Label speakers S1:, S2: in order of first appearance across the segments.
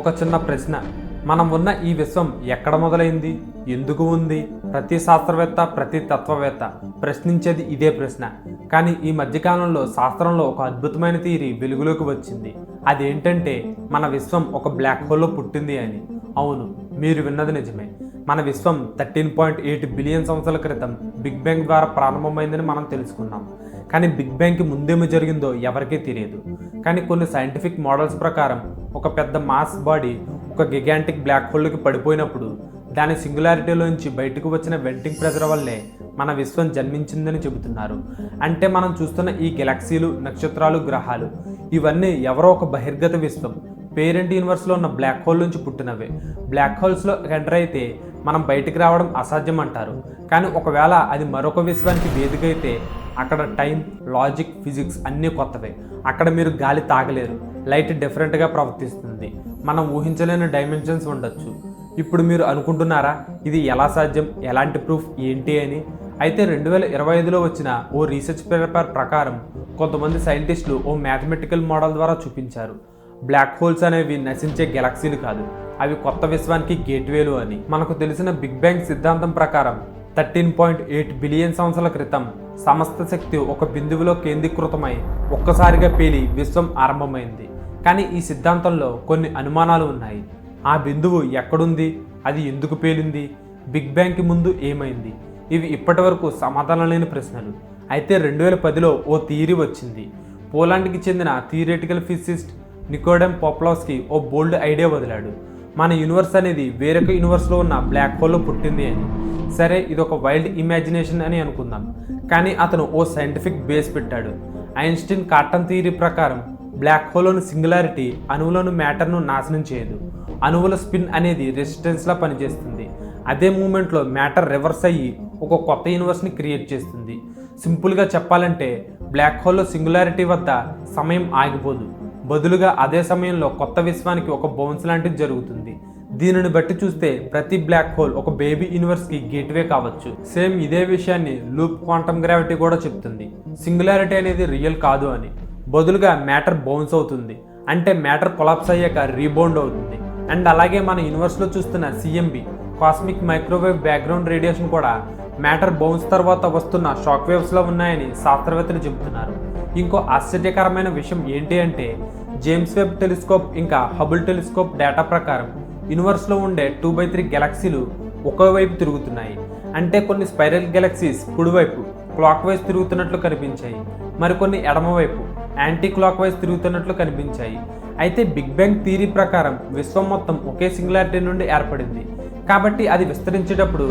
S1: ఒక చిన్న ప్రశ్న మనం ఉన్న ఈ విశ్వం ఎక్కడ మొదలైంది ఎందుకు ఉంది ప్రతి శాస్త్రవేత్త ప్రతి తత్వవేత్త ప్రశ్నించేది ఇదే ప్రశ్న కానీ ఈ మధ్యకాలంలో శాస్త్రంలో ఒక అద్భుతమైన తీరి వెలుగులోకి వచ్చింది అదేంటంటే మన విశ్వం ఒక బ్లాక్ హోల్లో పుట్టింది అని అవును మీరు విన్నది నిజమే మన విశ్వం థర్టీన్ పాయింట్ ఎయిట్ బిలియన్ సంవత్సరాల క్రితం బిగ్ బ్యాంగ్ ద్వారా ప్రారంభమైందని మనం తెలుసుకున్నాం కానీ బిగ్ బ్యాంగ్కి ముందేమో జరిగిందో ఎవరికీ తెలియదు కానీ కొన్ని సైంటిఫిక్ మోడల్స్ ప్రకారం ఒక పెద్ద మాస్ బాడీ ఒక గిగాంటిక్ బ్లాక్ హోల్కి పడిపోయినప్పుడు దాని సింగులారిటీలోంచి బయటకు వచ్చిన వెంటింగ్ ప్రెజర్ వల్లే మన విశ్వం జన్మించిందని చెబుతున్నారు అంటే మనం చూస్తున్న ఈ గెలాక్సీలు నక్షత్రాలు గ్రహాలు ఇవన్నీ ఎవరో ఒక బహిర్గత విశ్వం పేరెంట్ యూనివర్స్లో ఉన్న బ్లాక్ హోల్ నుంచి పుట్టినవే బ్లాక్ హోల్స్లో ఎంటర్ అయితే మనం బయటికి రావడం అసాధ్యం అంటారు కానీ ఒకవేళ అది మరొక విశ్వానికి వేదిక అయితే అక్కడ టైం లాజిక్ ఫిజిక్స్ అన్నీ కొత్తవే అక్కడ మీరు గాలి తాగలేరు లైట్ డిఫరెంట్గా ప్రవర్తిస్తుంది మనం ఊహించలేని డైమెన్షన్స్ ఉండొచ్చు ఇప్పుడు మీరు అనుకుంటున్నారా ఇది ఎలా సాధ్యం ఎలాంటి ప్రూఫ్ ఏంటి అని అయితే రెండు వేల ఇరవై ఐదులో వచ్చిన ఓ రీసెర్చ్ పేపర్ ప్రకారం కొంతమంది సైంటిస్టులు ఓ మ్యాథమెటికల్ మోడల్ ద్వారా చూపించారు బ్లాక్ హోల్స్ అనేవి నశించే గెలాక్సీలు కాదు అవి కొత్త విశ్వానికి గేట్వేలు అని మనకు తెలిసిన బిగ్ బ్యాంగ్ సిద్ధాంతం ప్రకారం థర్టీన్ పాయింట్ ఎయిట్ బిలియన్ సంవత్సరాల క్రితం సమస్త శక్తి ఒక బిందువులో కేంద్రీకృతమై ఒక్కసారిగా పేలి విశ్వం ఆరంభమైంది కానీ ఈ సిద్ధాంతంలో కొన్ని అనుమానాలు ఉన్నాయి ఆ బిందువు ఎక్కడుంది అది ఎందుకు పేలింది బిగ్ బ్యాంగ్కి ముందు ఏమైంది ఇవి ఇప్పటి వరకు సమాధానం లేని ప్రశ్నలు అయితే రెండు వేల పదిలో ఓ థియరీ వచ్చింది పోలాండ్కి చెందిన థియరిటికల్ ఫిజిసిస్ట్ నికోడెమ్ పోప్లాస్కి ఓ బోల్డ్ ఐడియా వదిలాడు మన యూనివర్స్ అనేది వేరొక యూనివర్స్లో ఉన్న బ్లాక్ హోల్లో పుట్టింది అని సరే ఇది ఒక వైల్డ్ ఇమాజినేషన్ అని అనుకుందాం కానీ అతను ఓ సైంటిఫిక్ బేస్ పెట్టాడు ఐన్స్టీన్ కాటన్ థియరీ ప్రకారం బ్లాక్ హోల్లోని సింగులారిటీ అణువులోని మ్యాటర్ను నాశనం చేయదు అణువుల స్పిన్ అనేది రెసిస్టెన్స్లా పనిచేస్తుంది అదే మూమెంట్లో మ్యాటర్ రివర్స్ అయ్యి ఒక కొత్త యూనివర్స్ని క్రియేట్ చేస్తుంది సింపుల్గా చెప్పాలంటే బ్లాక్ హోల్లో సింగులారిటీ వద్ద సమయం ఆగిపోదు బదులుగా అదే సమయంలో కొత్త విశ్వానికి ఒక బౌన్స్ లాంటిది జరుగుతుంది దీనిని బట్టి చూస్తే ప్రతి బ్లాక్ హోల్ ఒక బేబీ యూనివర్స్కి గేట్వే కావచ్చు సేమ్ ఇదే విషయాన్ని లూప్ క్వాంటమ్ గ్రావిటీ కూడా చెప్తుంది సింగులారిటీ అనేది రియల్ కాదు అని బదులుగా మ్యాటర్ బౌన్స్ అవుతుంది అంటే మ్యాటర్ కొలాప్స్ అయ్యాక రీబౌండ్ అవుతుంది అండ్ అలాగే మన యూనివర్స్లో చూస్తున్న CMB cosmic microwave background radiation కూడా మ్యాటర్ బౌన్స్ తర్వాత వస్తున్న షాక్ వేవ్స్లో ఉన్నాయని శాస్త్రవేత్తలు చెబుతున్నారు ఇంకో ఆశ్చర్యకరమైన విషయం ఏంటి అంటే జేమ్స్ వెబ్ టెలిస్కోప్ ఇంకా హబుల్ టెలిస్కోప్ డేటా ప్రకారం యూనివర్స్లో ఉండే టూ బై త్రీ గెలాక్సీలు ఒకవైపు తిరుగుతున్నాయి అంటే కొన్ని స్పైరల్ గెలాక్సీస్ కుడివైపు క్లాక్ వైజ్ తిరుగుతున్నట్లు కనిపించాయి మరికొన్ని ఎడమవైపు యాంటీ క్లాక్ వైజ్ తిరుగుతున్నట్లు కనిపించాయి అయితే బిగ్ బ్యాంగ్ థీరీ ప్రకారం విశ్వం మొత్తం ఒకే సింగులారిటీ నుండి ఏర్పడింది కాబట్టి అది విస్తరించేటప్పుడు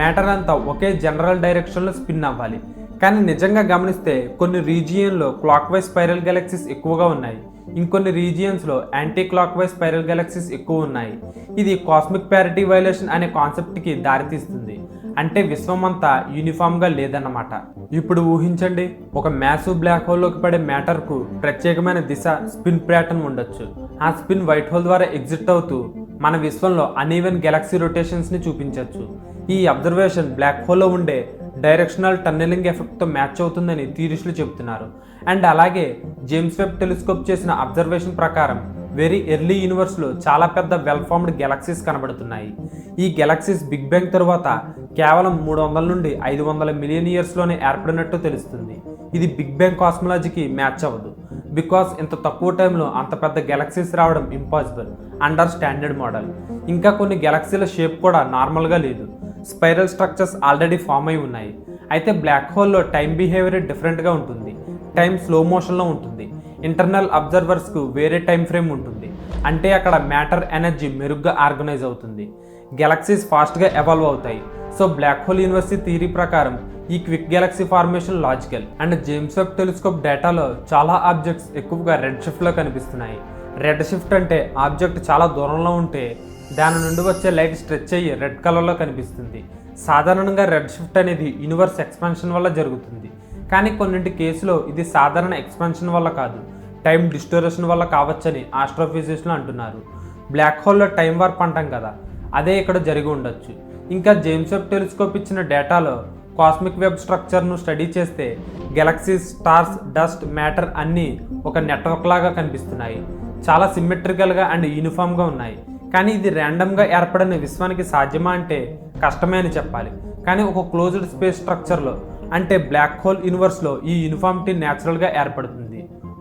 S1: మ్యాటర్ అంతా ఒకే జనరల్ డైరెక్షన్లో స్పిన్ అవ్వాలి కానీ నిజంగా గమనిస్తే కొన్ని రీజియన్లో క్లాక్ వైజ్ స్పైరల్ గెలాక్సీస్ ఎక్కువగా ఉన్నాయి ఇంకొన్ని రీజియన్స్లో anti clock wise spiral galaxies ఎక్కువ ఉన్నాయి ఇది కాస్మిక్ ప్యారిటీ వైలేషన్ అనే కాన్సెప్ట్కి దారితీస్తుంది అంటే విశ్వమంతా యూనిఫామ్గా లేదన్నమాట ఇప్పుడు ఊహించండి ఒక మ్యాసివ్ బ్లాక్ లోకి పడే మ్యాటర్కు ప్రత్యేకమైన దిశ స్పిన్ ప్యాటర్న్ ఉండొచ్చు ఆ స్పిన్ వైట్ హోల్ ద్వారా ఎగ్జిట్ అవుతూ మన విశ్వంలో అనీవెన్ గెలాక్సీ రొటేషన్స్ని చూపించవచ్చు ఈ అబ్జర్వేషన్ బ్లాక్ హోల్లో ఉండే డైరెక్షనల్ టన్నెలింగ్ ఎఫెక్ట్తో మ్యాచ్ అవుతుందని థీరిస్టులు చెబుతున్నారు అండ్ అలాగే జేమ్స్ వెబ్ టెలిస్కోప్ చేసిన అబ్జర్వేషన్ ప్రకారం వెరీ ఎర్లీ యూనివర్స్లో చాలా పెద్ద వెల్ ఫార్మ్డ్ గెలాక్సీస్ కనబడుతున్నాయి ఈ గెలాక్సీస్ బిగ్ బ్యాంగ్ తరువాత కేవలం మూడు వందల నుండి ఐదు వందల మిలియన్ ఇయర్స్లోనే ఏర్పడినట్టు తెలుస్తుంది ఇది బిగ్ బ్యాంగ్ కాస్మాలజీకి మ్యాచ్ అవ్వదు బికాస్ ఇంత తక్కువ టైంలో అంత పెద్ద గెలాక్సీస్ రావడం ఇంపాసిబుల్ అండర్ స్టాండర్డ్ మోడల్ ఇంకా కొన్ని గెలాక్సీల షేప్ కూడా నార్మల్గా లేదు స్పైరల్ స్ట్రక్చర్స్ ఆల్రెడీ ఫామ్ అయి ఉన్నాయి అయితే బ్లాక్ హోల్లో టైం బిహేవియర్ డిఫరెంట్గా ఉంటుంది టైం స్లో మోషన్లో ఉంటుంది ఇంటర్నల్ అబ్జర్వర్స్కు వేరే టైం ఫ్రేమ్ ఉంటుంది అంటే అక్కడ మ్యాటర్ ఎనర్జీ మెరుగ్గా ఆర్గనైజ్ అవుతుంది గెలక్సీస్ ఫాస్ట్గా ఎవాల్వ్ అవుతాయి so black hole university theory ప్రకారం ఈ quick galaxy formation logical and James Webb telescope డేటాలో చాలా ఆబ్జెక్ట్స్ ఎక్కువగా రెడ్ షిఫ్ట్లో కనిపిస్తున్నాయి రెడ్ షిఫ్ట్ అంటే ఆబ్జెక్ట్ చాలా దూరంలో ఉంటే దాని నుండి వచ్చే లైట్ స్ట్రెచ్ అయ్యి రెడ్ కలర్లో కనిపిస్తుంది సాధారణంగా రెడ్ షిఫ్ట్ అనేది యూనివర్స్ ఎక్స్పెన్షన్ వల్ల జరుగుతుంది కానీ కొన్నింటి కేసులో ఇది సాధారణ ఎక్స్పెన్షన్ వల్ల కాదు టైం డిస్టోరేషన్ వల్ల కావచ్చని ఆస్ట్రోఫిజిస్ట్లు అంటున్నారు బ్లాక్ హోల్లో టైం వర్క్ అంటాం కదా అదే ఇక్కడ జరిగి ఉండొచ్చు ఇంకా జేమ్స్ వెబ్ టెలిస్కోప్ ఇచ్చిన డేటాలో కాస్మిక్ వెబ్ స్ట్రక్చర్ను స్టడీ చేస్తే గెలక్సీస్ స్టార్స్ డస్ట్ మ్యాటర్ అన్నీ ఒక నెట్వర్క్ లాగా కనిపిస్తున్నాయి చాలా సిమ్మెట్రికల్గా అండ్ యూనిఫామ్గా ఉన్నాయి కానీ ఇది ర్యాండమ్గా ఏర్పడిన విశ్వానికి సాధ్యమా అంటే కష్టమే అని చెప్పాలి కానీ ఒక క్లోజ్డ్ స్పేస్ స్ట్రక్చర్లో అంటే బ్లాక్ హోల్ యూనివర్స్లో ఈ యూనిఫామిటీ న్యాచురల్గా ఏర్పడుతుంది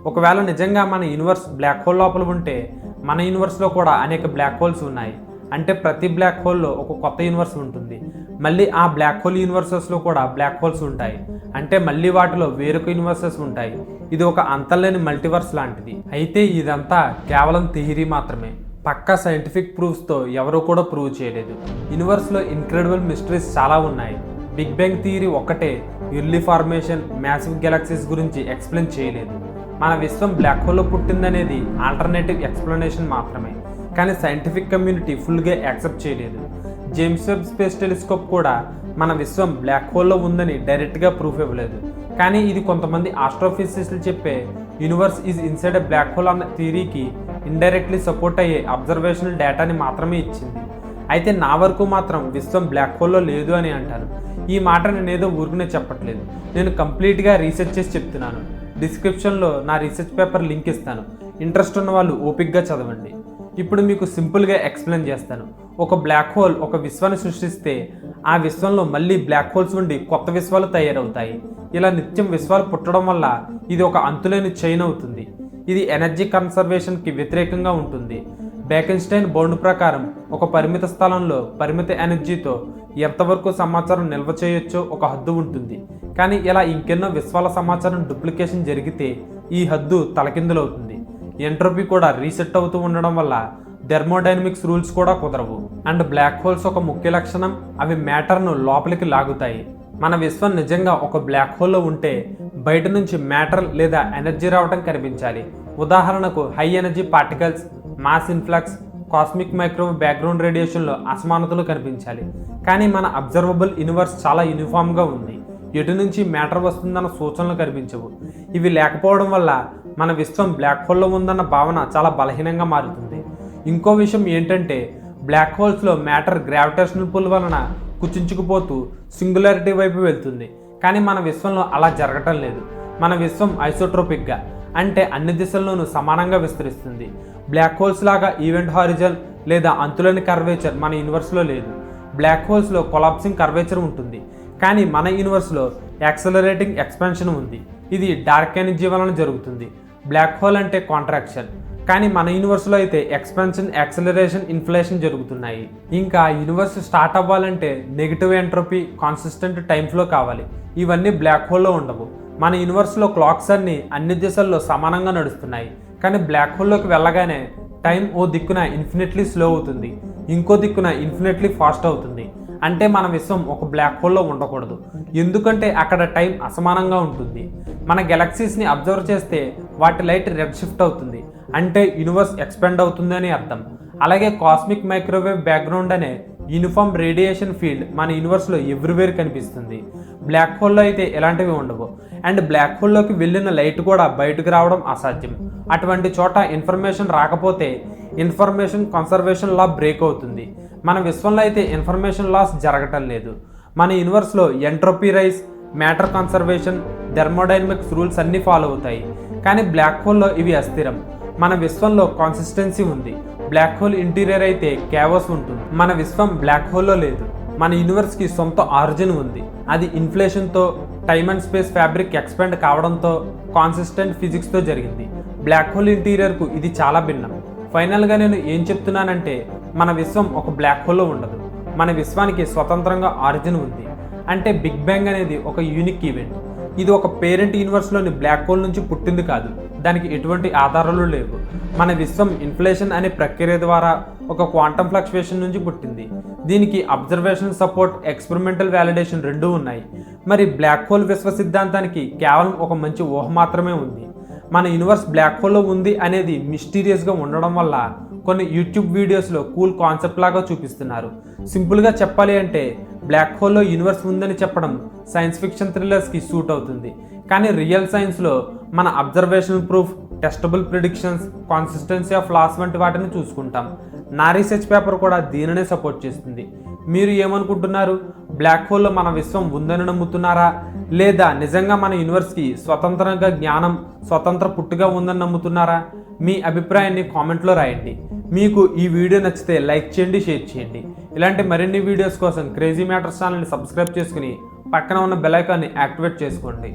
S1: ఒకవేళ నిజంగా మన యూనివర్స్ బ్లాక్ హోల్ లోపల ఉంటే మన యూనివర్స్లో కూడా అనేక బ్లాక్ హోల్స్ ఉన్నాయి అంటే ప్రతి బ్లాక్ హోల్లో ఒక కొత్త యూనివర్స్ ఉంటుంది మళ్ళీ ఆ బ్లాక్ హోల్ యూనివర్సెస్లో కూడా బ్లాక్ హోల్స్ ఉంటాయి అంటే మళ్ళీ వాటిలో వేరొక యూనివర్సెస్ ఉంటాయి ఇది ఒక అంతలేని మల్టీవర్స్ లాంటిది అయితే ఇదంతా కేవలం థియరీ మాత్రమే పక్కా సైంటిఫిక్ ప్రూఫ్స్తో ఎవరూ కూడా ప్రూవ్ చేయలేదు యూనివర్స్లో ఇన్క్రెడిబుల్ మిస్టరీస్ చాలా ఉన్నాయి బిగ్ బ్యాంగ్ థియరీ ఒక్కటే ఇర్లీ ఫార్మేషన్ మ్యాసివ్ గెలాక్సీస్ గురించి ఎక్స్ప్లెయిన్ చేయలేదు మన విశ్వం బ్లాక్ హోల్లో పుట్టిందనేది ఆల్టర్నేటివ్ ఎక్స్ప్లెనేషన్ మాత్రమే కానీ సైంటిఫిక్ కమ్యూనిటీ ఫుల్గా యాక్సెప్ట్ చేయలేదు జేమ్స్ వెబ్ స్పేస్ టెలిస్కోప్ కూడా మన విశ్వం బ్లాక్ హోల్లో ఉందని డైరెక్ట్గా ప్రూఫ్ ఇవ్వలేదు కానీ ఇది కొంతమంది ఆస్ట్రోఫిసిస్టులు చెప్పే universe is inside black hole అన్న థీరీకి ఇండైరెక్ట్లీ సపోర్ట్ అయ్యే అబ్జర్వేషనల్ డేటాని మాత్రమే ఇచ్చింది అయితే నా వరకు మాత్రం విశ్వం బ్లాక్ హోల్లో లేదు అని అంటారు ఈ మాట నేనేదో ఊరుకునే చెప్పట్లేదు నేను కంప్లీట్గా రీసెర్చ్ చేసి చెప్తున్నాను డిస్క్రిప్షన్లో నా రీసెర్చ్ పేపర్ లింక్ ఇస్తాను ఇంట్రెస్ట్ ఉన్న వాళ్ళు ఓపిక్గా చదవండి ఇప్పుడు మీకు సింపుల్గా ఎక్స్ప్లెయిన్ చేస్తాను ఒక బ్లాక్ హోల్ ఒక విశ్వాన్ని సృష్టిస్తే ఆ విశ్వంలో మళ్ళీ బ్లాక్ హోల్స్ ఉండి కొత్త విశ్వాలు తయారవుతాయి ఇలా నిత్యం విశ్వాలు పుట్టడం వల్ల ఇది ఒక అంతులేని చైన్ అవుతుంది ఇది ఎనర్జీ కన్సర్వేషన్కి వ్యతిరేకంగా ఉంటుంది బేకెన్స్టైన్ బౌండ్ ప్రకారం ఒక పరిమిత స్థలంలో పరిమిత ఎనర్జీతో ఎంతవరకు సమాచారం నిల్వ చేయొచ్చో ఒక హద్దు ఉంటుంది కానీ ఇలా ఇంకెన్నో విశ్వాల సమాచారం డూప్లికేషన్ జరిగితే ఈ హద్దు తలకిందులవుతుంది ఎంట్రోపీ కూడా రీసెట్ అవుతూ ఉండడం వల్ల థెర్మోడైనమిక్స్ రూల్స్ కూడా కుదరవు అండ్ బ్లాక్ హోల్స్ ఒక ముఖ్య లక్షణం అవి మ్యాటర్ను లోపలికి లాగుతాయి మన విశ్వం నిజంగా ఒక బ్లాక్ హోల్లో ఉంటే బయట నుంచి మ్యాటర్ లేదా ఎనర్జీ రావడం కనిపించాలి ఉదాహరణకు high energy particles mass influx cosmic microwave background రేడియేషన్లో అసమానతలు కనిపించాలి కానీ మన అబ్జర్వబుల్ యూనివర్స్ చాలా యూనిఫామ్గా ఉంది ఎటు నుంచి మ్యాటర్ వస్తుందన్న సూచనలు కనిపించవు ఇవి లేకపోవడం వల్ల మన విశ్వం బ్లాక్ హోల్లో ఉందన్న భావన చాలా బలహీనంగా మారుతుంది ఇంకో విషయం ఏంటంటే బ్లాక్ హోల్స్లో మ్యాటర్ గ్రావిటేషనల్ పుల్ వలన కుచించుకుపోతూ సింగులారిటీ వైపు వెళ్తుంది కానీ మన విశ్వంలో అలా జరగటం లేదు మన విశ్వం ఐసోట్రోపిక్గా అంటే అన్ని దిశల్లోనూ సమానంగా విస్తరిస్తుంది బ్లాక్ హోల్స్ లాగా ఈవెంట్ హారిజన్ లేదా అంతులని కర్వేచర్ మన యూనివర్స్లో లేదు బ్లాక్ హోల్స్లో కొలాప్సింగ్ కర్వేచర్ ఉంటుంది కానీ మన యూనివర్స్లో యాక్సలరేటింగ్ ఎక్స్పెన్షన్ ఉంది ఇది డార్క్ ఎనర్జీ వలన జరుగుతుంది బ్లాక్ హోల్ అంటే కాంట్రాక్షన్ కానీ మన యూనివర్స్లో అయితే ఎక్స్పెన్షన్ యాక్సలరేషన్ ఇన్ఫ్లేషన్ జరుగుతున్నాయి ఇంకా యూనివర్స్ స్టార్ట్ అవ్వాలంటే negative entropy consistent time flow కావాలి ఇవన్నీ బ్లాక్ హోల్లో ఉండవు మన యూనివర్స్లో క్లాక్స్ అన్నీ అన్ని దిశల్లో సమానంగా నడుస్తున్నాయి కానీ బ్లాక్ హోల్లోకి వెళ్ళగానే టైం ఓ దిక్కున ఇన్ఫినిట్లీ స్లో అవుతుంది ఇంకో దిక్కున ఇన్ఫినిట్లీ ఫాస్ట్ అవుతుంది అంటే మన విశ్వం ఒక బ్లాక్ హోల్లో ఉండకూడదు ఎందుకంటే అక్కడ టైం అసమానంగా ఉంటుంది మన గెలాక్సీస్ని అబ్జర్వ్ చేస్తే వాటి లైట్ రెడ్ షిఫ్ట్ అవుతుంది అంటే యూనివర్స్ ఎక్స్పెండ్ అవుతుంది అని అర్థం అలాగే కాస్మిక్ మైక్రోవేవ్ బ్యాక్గ్రౌండ్ అనే యూనిఫామ్ రేడియేషన్ ఫీల్డ్ మన యూనివర్స్లో ఎవ్రీవేర్ కనిపిస్తుంది బ్లాక్ హోల్లో అయితే ఎలాంటివి ఉండవు అండ్ బ్లాక్ హోల్లోకి వెళ్ళిన లైట్ కూడా బయటకు రావడం అసాధ్యం అటువంటి చోట ఇన్ఫర్మేషన్ రాకపోతే ఇన్ఫర్మేషన్ కన్సర్వేషన్ లా బ్రేక్ అవుతుంది మన విశ్వంలో అయితే ఇన్ఫర్మేషన్ లాస్ జరగటం లేదు మన యూనివర్స్లో entropy rise matter conservation thermodynamics rules అన్నీ ఫాలో అవుతాయి కానీ బ్లాక్ హోల్లో ఇవి అస్థిరం మన విశ్వంలో కాన్సిస్టెన్సీ ఉంది బ్లాక్ హోల్ ఇంటీరియర్ అయితే క్యావస్ ఉంటుంది మన విశ్వం బ్లాక్ హోల్లో లేదు మన యూనివర్స్కి సొంత ఆరిజిన్ ఉంది అది ఇన్ఫ్లేషన్తో time and space fabric expand కావడంతో కాన్సిస్టెంట్ ఫిజిక్స్తో జరిగింది బ్లాక్ హోల్ ఇంటీరియర్కు ఇది చాలా భిన్నం ఫైనల్గా నేను ఏం చెప్తున్నానంటే మన విశ్వం ఒక బ్లాక్ హోల్లో ఉండదు మన విశ్వానికి స్వతంత్రంగా ఆరిజిన్ ఉంది అంటే బిగ్ బ్యాంగ్ అనేది ఒక యూనిక్ ఈవెంట్ ఇది ఒక పేరెంట్ యూనివర్స్లోని బ్లాక్ హోల్ నుంచి పుట్టింది కాదు దానికి ఎటువంటి ఆధారాలు లేవు మన విశ్వం ఇన్ఫ్లేషన్ అనే ప్రక్రియ ద్వారా ఒక క్వాంటమ్ ఫ్లక్చువేషన్ నుంచి పుట్టింది దీనికి అబ్జర్వేషన్ సపోర్ట్ ఎక్స్పెరిమెంటల్ వ్యాలిడేషన్ రెండూ ఉన్నాయి మరి బ్లాక్ హోల్ విశ్వ సిద్ధాంతానికి కేవలం ఒక మంచి ఊహ మాత్రమే ఉంది మన యూనివర్స్ బ్లాక్ హోల్లో ఉంది అనేది మిస్టీరియస్గా ఉండడం వల్ల కొన్ని యూట్యూబ్ వీడియోస్లో కూల్ కాన్సెప్ట్ లాగా చూపిస్తున్నారు సింపుల్గా చెప్పాలి అంటే బ్లాక్ హోల్లో యూనివర్స్ ఉందని చెప్పడం సైన్స్ ఫిక్షన్ థ్రిల్లర్స్కి సూట్ అవుతుంది కానీ రియల్ సైన్స్లో మన observation proof testable predictions consistency of laws వంటి వాటిని చూసుకుంటాం నా రీసెర్చ్ పేపర్ కూడా దీనినే సపోర్ట్ చేస్తుంది మీరు ఏమనుకుంటున్నారు బ్లాక్ హోల్లో మన విశ్వం ఉందని నమ్ముతున్నారా లేదా నిజంగా మన యూనివర్స్కి స్వతంత్రంగా జ్ఞానం స్వతంత్ర పుట్టుగా ఉందని నమ్ముతున్నారా మీ అభిప్రాయాన్ని కామెంట్లో రాయండి మీకు ఈ వీడియో నచ్చితే లైక్ చేయండి షేర్ చేయండి ఇలాంటి మరిన్ని వీడియోస్ కోసం క్రేజీ మ్యాటర్స్ ఛానల్ని సబ్స్క్రైబ్ చేసుకుని పక్కన ఉన్న బెల్ ఐకాన్ని యాక్టివేట్ చేసుకోండి